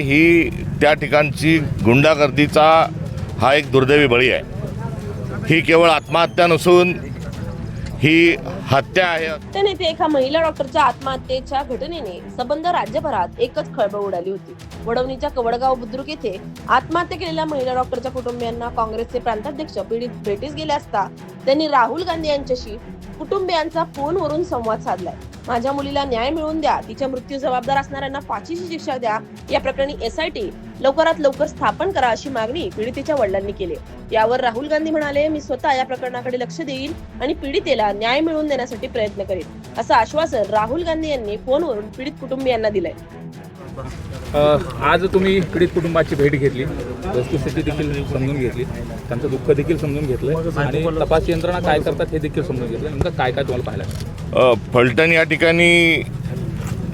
ही त्या ठिकाणची गुंडागर्दीचा हा एक दुर्दैवी बळी आहे. ही केवळ आत्महत्या नसून ही हत्या आहे. त्याने नेते एका महिला डॉक्टरच्या आत्महत्येच्या घटनेने सबंध राज्यभरात एकच खळबळ उडाली होती. वडवणीच्या कवडगाव बुद्रुक येथे आत्महत्या केलेल्या महिला डॉक्टरच्या कुटुंबियांना काँग्रेसचे प्रांताध्यक्ष पीडित भेटीस गेले असता त्यांनी राहुल गांधी यांच्याशी कुटुंबियांचा फोनवरून संवाद साधलाय. माझ्या मुलीला न्याय मिळवून द्या. तिच्या मृत्यू जबाबदार असणाऱ्यांना फाशीची शिक्षा द्या. या प्रकरणी एसआयटी लवकरात लवकर स्थापन करा अशी मागणी पीडितेच्या वडिलांनी केली यावर राहुल गांधी म्हणाले मी स्वतः या प्रकरणाकडे लक्ष देईल आणि पीडितेला न्याय मिळवून देण्यासाठी प्रयत्न करेन. असं आश्वासन राहुल गांधी यांनी फोनवरून पीडित कुटुंबियांना दिलंय. आज तुम्ही पीडित कुटुंबाची भेट घेतली. वस्तुस्थिती देखील समजून घेतली. त्यांचं दुःख देखील समजून घेतलं आणि तपास यंत्रणा काय करतात हे देखील समजून घेतलं नेमकं काय काय तुम्हाला पाहिलं फलटण या ठिकाणी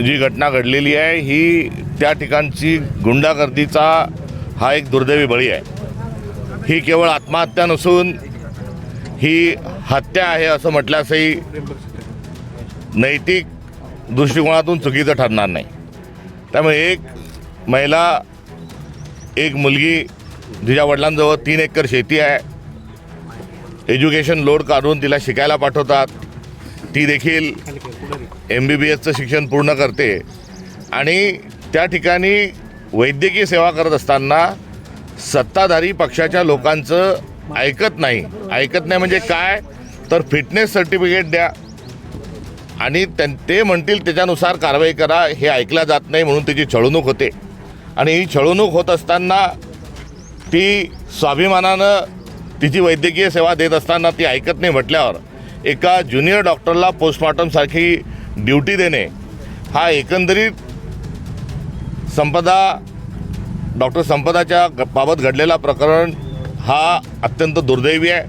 जी घटना घडलेली आहे ही त्या ठिकाणची गुंडागर्दीचा हा एक दुर्दैवी बळी आहे. ही केवळ आत्महत्या नसून ही हत्या आहे असं म्हटल्यासही नैतिक दृष्टिकोनातून चुकीचं ठरणार नाही. त्यामुळे एक महिला एक मुलगी जिच्या वडिलांजवळ तीन एकर शेती आहे. एज्युकेशन लोड काढून तिला शिकायला पाठवतात. ती देखील एम बी बी एसचं शिक्षण पूर्ण करते. आणि त्या ठिकाणी वैद्यकीय सेवा करत असताना सत्ताधारी पक्षाच्या लोकांचं ऐकत नाही. ऐकत नाही म्हणजे काय? तर फिटनेस सर्टिफिकेट द्या. आणि त्यां ते म्हणतील त्याच्यानुसार कारवाई करा. हे ऐकलं जात नाही म्हणून त्याची छळवणूक होते. आणि ही छळवणूक होत असताना ती स्वाभिमानानं तिची वैद्यकीय सेवा देत असताना ती ऐकत नाही म्हटल्यावर एका ज्युनियर डॉक्टरला पोस्टमॉर्टमसारखी ड्युटी देणे हा एकंदरीत संपदा डॉक्टर संपदाच्या ग- बाबत घडलेला प्रकरण हा अत्यंत दुर्दैवी आहे.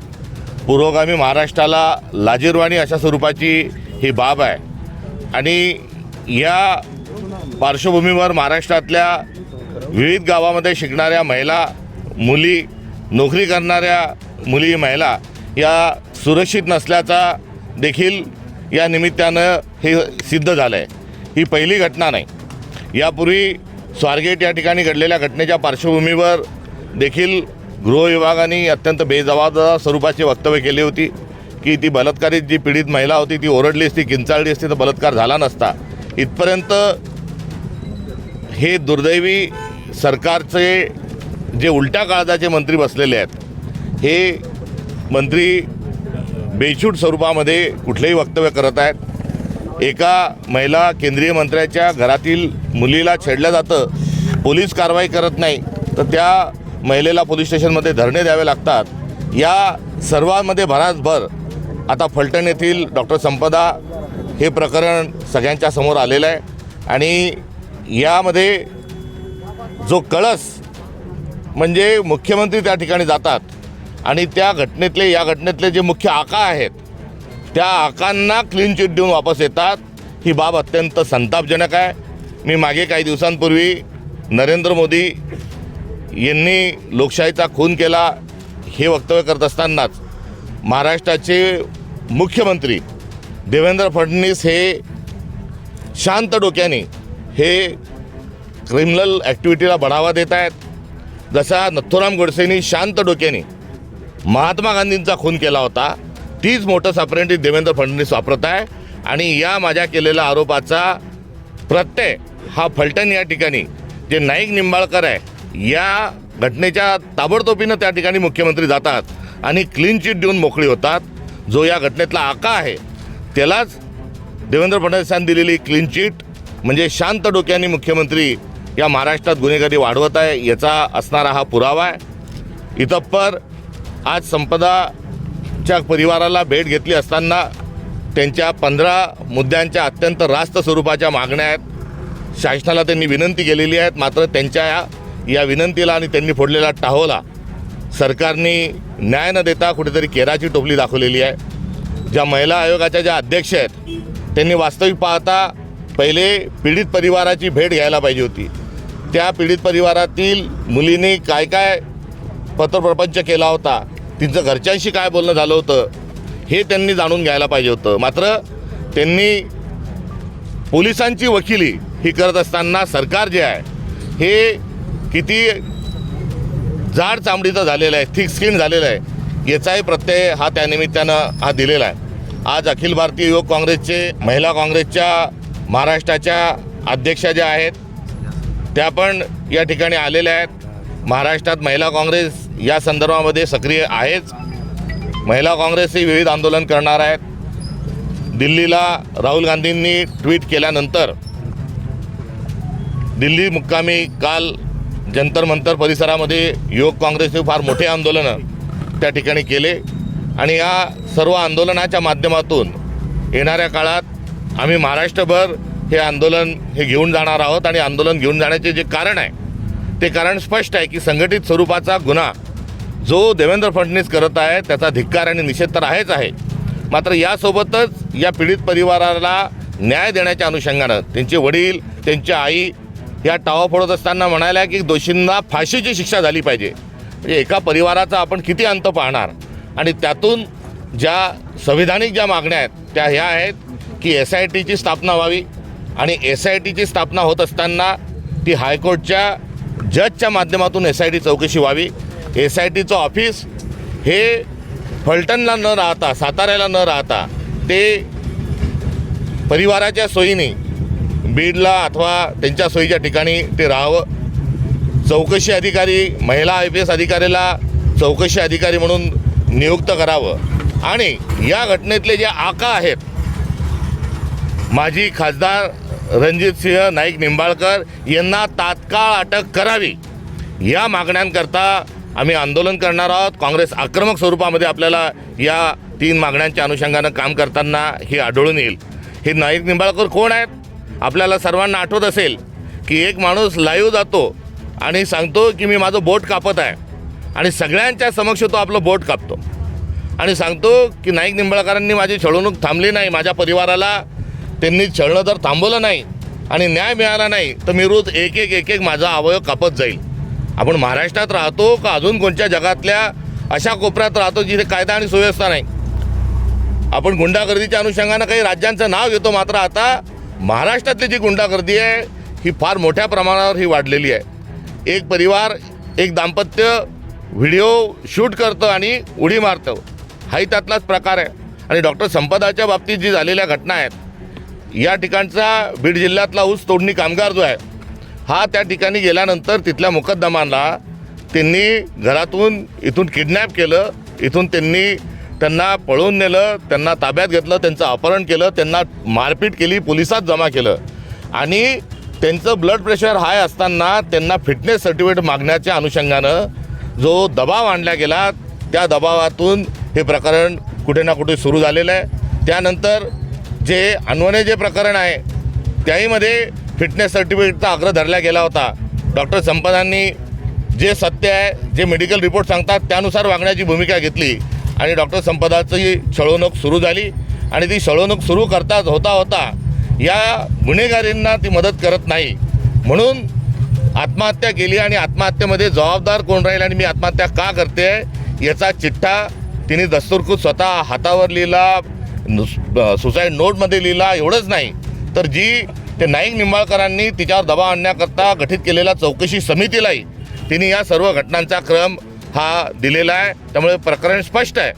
पुरोगामी महाराष्ट्राला लाजीरवाणी अशा स्वरूपाची ही बाब आहे. आणि या पार्श्वभूमीवर महाराष्ट्रातल्या विविध गावामध्ये शिकणाऱ्या महिला मुली नोकरी करणाऱ्या मुली महिला या सुरक्षित नसल्याचा देखील या निमित्तानं हे सिद्ध झालं आहे ही पहिली घटना नाही. यापूर्वी स्वारगेट या ठिकाणी घडलेल्या घटनेच्या पार्श्वभूमीवर देखील गृहविभागाने अत्यंत बेजबाबदार स्वरूपाची वक्तव्य केली होती की ती बलात्कारित जी पीडित महिला होती ती ओरडली असती किंचाळली असती तर बलात्कार झाला नसता. इथपर्यंत हे दुर्दैवी सरकारचे जे उलट्या काळजाचे मंत्री बसलेले आहेत हे मंत्री बेछूट स्वरूपामध्ये कुठलेही वक्तव्य करत आहेत. एका महिला केंद्रीय मंत्र्याच्या घरातील मुलीला छेडलं जातं पोलीस कारवाई करत नाही तर त्या महिलेला पोलीस स्टेशनमध्ये धरणे द्यावे लागतात. या सर्वांमध्ये भरासभर आता फलटण येथील डॉक्टर संपदा हे प्रकरण सगळ्यांच्या समोर आलेलं आहे. आणि यामध्ये जो कळस म्हणजे मुख्यमंत्री त्या ठिकाणी जातात आणि त्या घटनेतले या घटनेतले जे मुख्य आका आहेत त्या आकांना क्लीन चिट देऊन वापस येतात. ही बाब अत्यंत संतापजनक आहे. मी मागे काही दिवसांपूर्वी नरेंद्र मोदी यांनी लोकशाहीचा खून केला. हे वक्तव्य करत असतानाच महाराष्ट्राचे मुख्यमंत्री देवेंद्र फडणवीस हे शांत डोक्याने हे क्रिमिनल ॲक्टिव्हिटीला बढावा देत आहेत. जसा नथुराम गोडसेंनी शांत डोक्याने महात्मा गांधींचा खून केला होता तीच मोठं अप्रेंटिस देवेंद्र फडणवीस वापरत आहे आणि या माझ्या केलेल्या आरोपाचा प्रत्यय हा फलटण या ठिकाणी जे नाईक निंबाळकर आहे या घटनेच्या ताबडतोबीनं त्या ठिकाणी मुख्यमंत्री जातात आणि क्लीन चिट देऊन मोकळी होतात. जो या घटनेतला आका आहे त्यालाच देवेंद्र फडणवीसांनी दिलेली क्लीन चिट म्हणजे शांत डोक्याने मुख्यमंत्री या महाराष्ट्रात गुन्हेगारी वाढवत आहे याचा असणारा हा पुरावा आहे. इतप्पर आज संपदाच्या परिवाराला भेट घेतली असताना त्यांच्या पंधरा मुद्द्यांच्या अत्यंत रास्त स्वरूपाच्या मागण्या आहेत. शासनाला त्यांनी विनंती केलेली आहेत मात्र त्यांच्या या या विनंतीला आणि त्यांनी फोडलेला टाहोला सरकारने न्याय न देता कुठेतरी केराची टोपली दाखवलेली आहे. ज्या महिला आयोगाच्या ज्या अध्यक्ष आहेत त्यांनी वास्तविक पाहता पहिले पीडित परिवाराची भेट घ्यायला पाहिजे होती. त्या पीडित परिवारातील मुलीने काय काय पत्रप्रपंच केला होता तिचं घरच्यांशी काय बोलणं झालं होतं हे त्यांनी जाणून घ्यायला पाहिजे होतं. मात्र त्यांनी पोलिसांची वकिली ही करत असताना सरकार जे आहे हे किती जाड चामडीचं झालेलं आहे थिक स्किन झालेलं आहे याचाही प्रत्यय हा त्यानिमित्तानं हा दिलेला आहे. आज अखिल भारतीय युवक काँग्रेसचे महिला काँग्रेसच्या महाराष्ट्राच्या अध्यक्षा ज्या आहेत त्या पण या ठिकाणी आलेल्या आहेत. महाराष्ट्रात महिला काँग्रेस या संदर्भामध्ये सक्रिय आहेच. महिला काँग्रेसही विविध आंदोलन करणार आहेत. दिल्लीला राहुल गांधींनी ट्विट केल्यानंतर दिल्ली मुक्कामी काल जंतर मंतर परिसरामध्ये योग काँग्रेसने फार मोठे आंदोलनं त्या ठिकाणी केले. आणि या सर्व आंदोलनाच्या माध्यमातून येणाऱ्या काळात आम्ही महाराष्ट्रभर हे आंदोलन हे घेऊन जाणार आहोत आणि आंदोलन घेऊन जाण्याचे जे कारण आहे ते कारण स्पष्ट आहे की संघटित स्वरूपाचा गुन्हा जो देवेंद्र फडणवीस करत आहे त्याचा धिक्कार आणि निषेध तर आहेच आहे. मात्र यासोबतच या पीडित परिवाराला न्याय देण्याच्या अनुषंगानं त्यांचे वडील त्यांची आई या टावा फोडत असताना म्हणाल्या की दोषींना फाशीची शिक्षा झाली पाहिजे. म्हणजे एका परिवाराचा आपण किती अंत पाहणार? आणि त्यातून ज्या संविधानिक ज्या मागण्या आहेत त्या ह्या आहेत की एस आय टीची स्थापना व्हावी. आणि एस आय टीची स्थापना होत असताना ती हायकोर्टच्या जजच्या माध्यमातून एस आय टी चौकशी व्हावी. एस आय टीचं ऑफिस हे फलटणला न राहता साताऱ्याला न राहता ते परिवाराच्या सोयीने बीडला अथवा त्यांच्या सोयीच्या ठिकाणी ते राहावं. चौकशी अधिकारी महिला आय पी एस अधिकाऱ्याला चौकशी अधिकारी म्हणून नियुक्त करावं. आणि या घटनेतले जे आका आहेत माजी खासदार रणजितसिंह नाईक निंबाळकर यांना तात्काळ अटक करावी. या मागण्यांकरता आम्ही आंदोलन करणार आहोत. काँग्रेस आक्रमक स्वरूपामध्ये आपल्याला या तीन मागण्यांच्या अनुषंगानं काम करताना हे आढळून येईल. हे नाईक निंबाळकर कोण आहेत? आपल्याला सर्वांना आठवत असेल की एक माणूस लाईव्ह जातो आणि सांगतो की मी माझं बोट कापत आहे आणि सगळ्यांच्या समक्ष तो आपलं बोट कापतो. आणि सांगतो की नाईक निंबाळकरांनी माझी छळवणूक थांबली नाही माझ्या परिवाराला त्यांनी छळणं जर थांबवलं नाही आणि न्याय मिळाला नाही तर मी रोज एक एक एक एक माझा अवयव कापत जाईल. आपण महाराष्ट्रात राहतो का अजून कोणत्या जगातल्या अशा कोपऱ्यात राहतो जिथे कायदा आणि सुव्यवस्था नाही? आपण गुंडागर्दीच्या अनुषंगानं काही राज्यांचं नाव घेतो मात्र आता महाराष्ट्रातली जी गुंडागर्दी आहे ही फार मोठ्या प्रमाणावर ही वाढलेली आहे. एक परिवार एक दाम्पत्य व्हिडिओ शूट करतं आणि उडी मारतं. हाही त्यातलाच प्रकार आहे. आणि डॉक्टर संपदाच्या बाबतीत जी झालेल्या घटना आहेत या ठिकाणचा बीड जिल्ह्यातला ऊस तोडणी कामगार जो आहे हा त्या ठिकाणी गेल्यानंतर तिथल्या मुकद्दमांना त्यांनी घरातून इथून किडनॅप केलं इथून त्यांनी त्यांना पळवून नेलं त्यांना ताब्यात घेतलं त्यांचं अपहरण केलं त्यांना मारपीट केली पोलिसात जमा केलं. आणि त्यांचं ब्लड प्रेशर हाय असताना त्यांना फिटनेस सर्टिफिकेट मागण्याच्या अनुषंगानं जो दबाव आणला गेला त्या दबावातून हे प्रकरण कुठे ना कुठे सुरू झालेलं आहे. त्यानंतर जे अन्वने जे प्रकरण आहे त्याहीमध्ये फिटनेस सर्टिफिकेटचा आग्रह धरला गेला होता. डॉक्टर संपदांनी जे सत्य आहे जे मेडिकल रिपोर्ट सांगतात त्यानुसार वागण्याची भूमिका घेतली. आणि डॉक्टर संपदाची छळवणूक सुरू झाली. आणि ती छळवणूक सुरू करता होता होता या गुन्हेगारींना ती मदत करत नाही. म्हणून आत्महत्या केली आणि आत्महत्येमध्ये जबाबदार कोण राहील आणि मी आत्महत्या का करते याचा चिठ्ठा तिने दस्तुरखुद स्वतः हातावर लिहिला. सुसाईड नोटमध्ये लिहिला एवढंच नाही. तर जी ते नाईक निंबाळकरांनी तिच्यावर दबाव आणण्याकरता गठीत केलेल्या चौकशी समितीलाही तिने या सर्व घटनांचा क्रम हा दिलेला आहे. त्यामुळे प्रकरण स्पष्ट आहे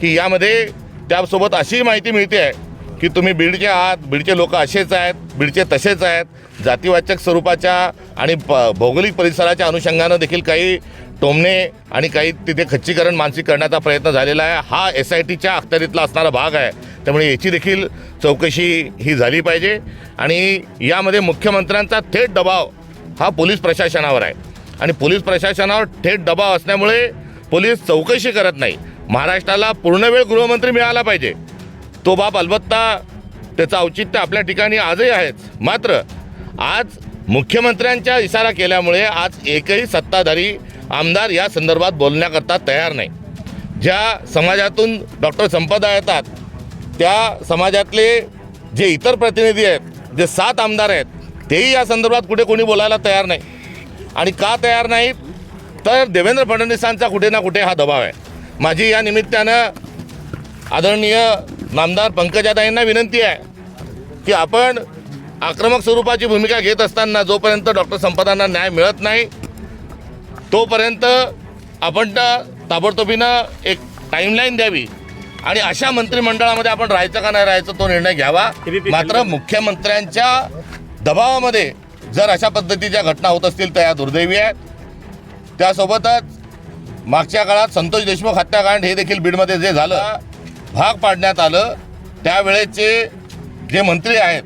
की यामध्ये त्यासोबत अशी माहिती मिळते आहे की तुम्ही बीडचे आहात बीडचे लोक असेच आहेत बीडचे तसेच आहेत. जातीवाचक स्वरूपाच्या आणि प भौगोलिक परिसराच्या अनुषंगानं देखील काही टोमणे आणि काही तिथे खच्चीकरण मानसिक करण्याचा प्रयत्न झालेला आहे. हा एस आय टीच्या अखत्यारीतला असणारा भाग आहे. त्यामुळे याची देखील चौकशी ही झाली पाहिजे. आणि यामध्ये मुख्यमंत्र्यांचा थेट दबाव हा पोलीस प्रशासनावर आहे. आणि पोलीस प्रशासनावर थेट दबाव असल्यामुळे पोलीस चौकशी करत नाही. महाराष्ट्राला पूर्णवेळ गृहमंत्री मिळाला पाहिजे. तो बाब अलबत्ता त्याचं औचित्य आपल्या ठिकाणी आजही आहेच. मात्र आज मुख्यमंत्र्यांच्या इशारा केल्यामुळे आज एकही सत्ताधारी आमदार या संदर्भात बोलण्याकरता तयार नाही. ज्या समाजातून डॉक्टर संपदा येतात त्या समाजातले जे इतर प्रतिनिधी आहेत जे सात आमदार आहेत तेही या संदर्भात कुठे कोणी बोलायला तयार नाही. आणि का तयार नाहीत तर देवेंद्र फडणवीसांचा कुठे ना कुठे हा दबाव आहे. माझी या निमित्तानं आदरणीय नामदार पंकजाताईंना विनंती आहे की आपण आक्रमक स्वरूपाची भूमिका घेत असताना जोपर्यंत डॉक्टर संपदांना न्याय मिळत नाही तोपर्यंत आपण ताबडतोबीनं एक टाईमलाईन द्यावी. आणि अशा मंत्रिमंडळामध्ये आपण राहायचं का नाही राहायचं तो निर्णय घ्यावा. मात्र मुख्यमंत्र्यांच्या दबावामध्ये जर अशा पद्धतीच्या घटना होत असतील तर या दुर्दैवी आहेत. त्यासोबतच मागच्या काळात संतोष देशमुख हत्याकांड हे देखील बीडमध्ये जे झालं भाग पाडण्यात आलं त्यावेळेचे जे मंत्री आहेत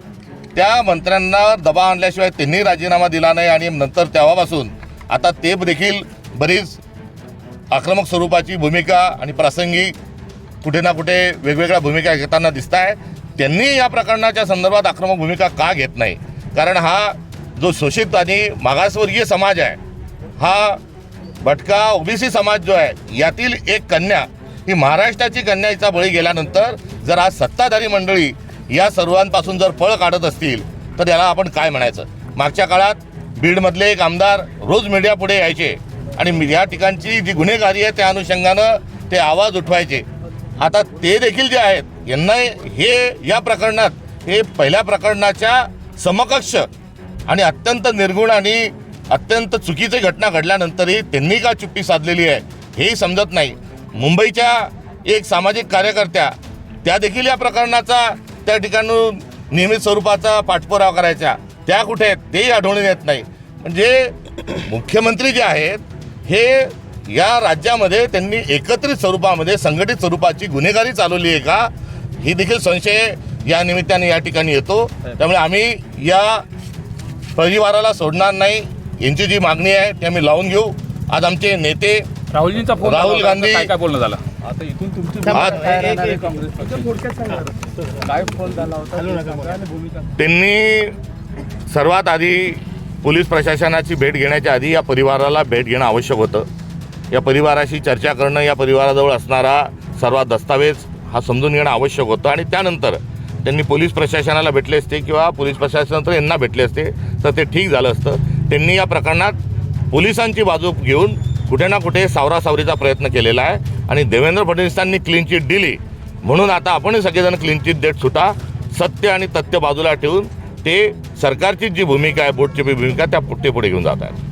त्या मंत्र्यांना दबाव आणल्याशिवाय त्यांनी राजीनामा दिला नाही आणि नंतर तेव्हापासून आता ते देखील बरीच आक्रमक स्वरूपाची भूमिका आणि प्रासंगिक कुठे ना कुठे वेगवेगळ्या भूमिका घेताना दिसत आहे त्यांनी या प्रकरणाच्या संदर्भात आक्रमक भूमिका का घेत नाही? कारण हा जो शोषित आणि मागासवर्गीय समाज आहे हा भटका ओबीसी समाज जो आहे यातील एक कन्या ही महाराष्ट्राची कन्या हिचा बळी गेल्यानंतर जर आज सत्ताधारी मंडळी या सर्वांपासून जर पळ काढत असतील तर याला आपण काय म्हणायचं? मागच्या काळात बीडमधले एक आमदार रोज मीडिया पुढे यायचे आणि मी- या ठिकाणची जी गुन्हेगारी आहे त्या अनुषंगानं ते आवाज उठवायचे. आता ते देखील जे आहेत यांना हे या प्रकरणात हे पहिल्या प्रकरणाच्या समकक्ष आणि अत्यंत निर्गुण आणि अत्यंत चुकीची घटना घडल्यानंतरही त्यांनी का चुप्पी साधलेली आहे हे समजत नाही. मुंबईच्या एक सामाजिक कार्यकर्त्या त्या देखील या प्रकरणाचा त्या ठिकाणून नियमित स्वरूपाचा पाठपुरावा करायच्या. त्या कुठे आहेत तेही आढळून येत नाही. म्हणजे मुख्यमंत्री जे आहेत हे या राज्यामध्ये त्यांनी एकत्रित स्वरूपामध्ये संघटित स्वरूपाची गुन्हेगारी चालवली आहे का? ही देखील संशय या निमित्ताने या ठिकाणी येतो. त्यामुळे आम्ही या परिवाराला सोडणार नाही. यांची जी मागणी आहे ती आम्ही लावून घेऊ. आज आमचे नेते राहुलजींचा फोन राहुल. गांधी- काय बोलणं झालं? आता इथून तुमची आज काय फोन झाला होता? त्यांनी सर्वात आधी पोलीस प्रशासनाची भेट घेण्याच्या आधी या परिवाराला भेट घेणं आवश्यक होतं. या परिवाराशी चर्चा करणं या परिवाराजवळ असणारा सर्व दस्तावेज हा समजून घेणं आवश्यक होतं. आणि त्यानंतर त्यांनी पोलीस प्रशासनाला भेटले असते किंवा पोलीस तर यांना भेटले असते तर ते ठीक झालं असतं. त्यांनी या प्रकरणात पोलिसांची बाजू घेऊन कुठे ना कुठे सावरासावरीचा प्रयत्न केलेला आहे. आणि देवेंद्र फडणवीसांनी क्लीन चिट दिली. म्हणून आता आपणही सगळेजण क्लीन चिट देत सुटा सत्य आणि तथ्य बाजूला ठेवून ते सरकारची जी भूमिका आहे बोटची भूमिका त्या पुढे पुढे घेऊन जात आहेत.